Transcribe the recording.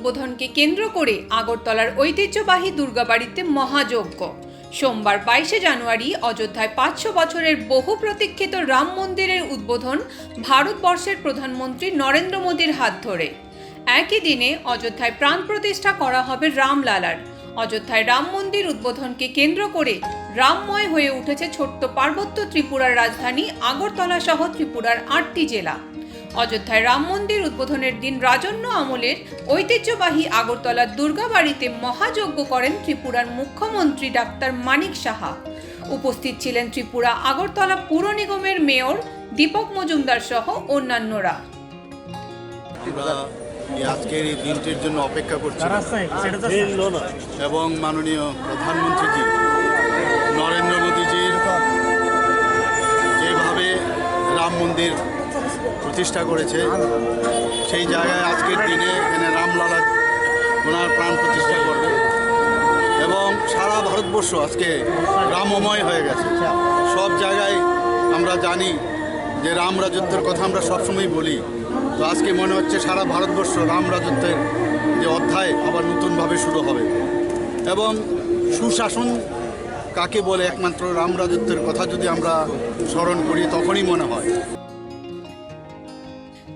উদ্বোধনকে কেন্দ্র করে আগরতলার ঐতিহ্যবাহী দুর্গাবাড়িতে মহাযজ্ঞ। সোমবার বাইশে জানুয়ারি অযোধ্যায় পাঁচশো বছরের বহু প্রতীক্ষিত রাম মন্দিরের উদ্বোধন ভারতবর্ষের প্রধানমন্ত্রী নরেন্দ্র মোদীর হাত ধরে। একই দিনে অযোধ্যায় প্রাণ প্রতিষ্ঠা করা হবে রামলালার। অযোধ্যায় রাম মন্দির উদ্বোধনকে কেন্দ্র করে রামময় হয়ে উঠেছে ছোট্ট পার্বত্য ত্রিপুরার রাজধানী আগরতলা সহ ত্রিপুরার আটটি জেলা। অযোধ্যায় রাম মন্দির উদ্বোধনের দিন রাজন্য আমলের ঐতিহ্যবাহী আগরতলার দুর্গাবাড়িতে মহাযজ্ঞ করেন ত্রিপুরার মুখ্যমন্ত্রী ডাক্তার মানিক সাহা। উপস্থিত ছিলেন ত্রিপুরা আগরতলা পুর নিগমের মেয়র দীপক মজুমদার সহ অন্যান্যরা। আজকের এই দিনটির জন্য অপেক্ষা করছি। এবং মাননীয় প্রধানমন্ত্রীজি নরেন্দ্র মোদীজির যেভাবে রাম মন্দির প্রতিষ্ঠা করেছে। সেই জায়গায় আজকের দিনে এখানে রামলালা ওনার প্রাণ প্রতিষ্ঠা করবে। এবং সারা ভারতবর্ষ আজকে রামময় হয়ে গেছে। সব জায়গায় আমরা জানি যে রাম রাজত্বের কথা আমরা সবসময় বলি। তো আজকে মনে হচ্ছে সারা ভারতবর্ষ রাম রাজত্বের যে অধ্যায় আবার নতুনভাবে শুরু হবে। এবং সুশাসন কাকে বলে একমাত্র রাম রাজত্বের কথা যদি আমরা স্মরণ করি, তখনই মনে হয়।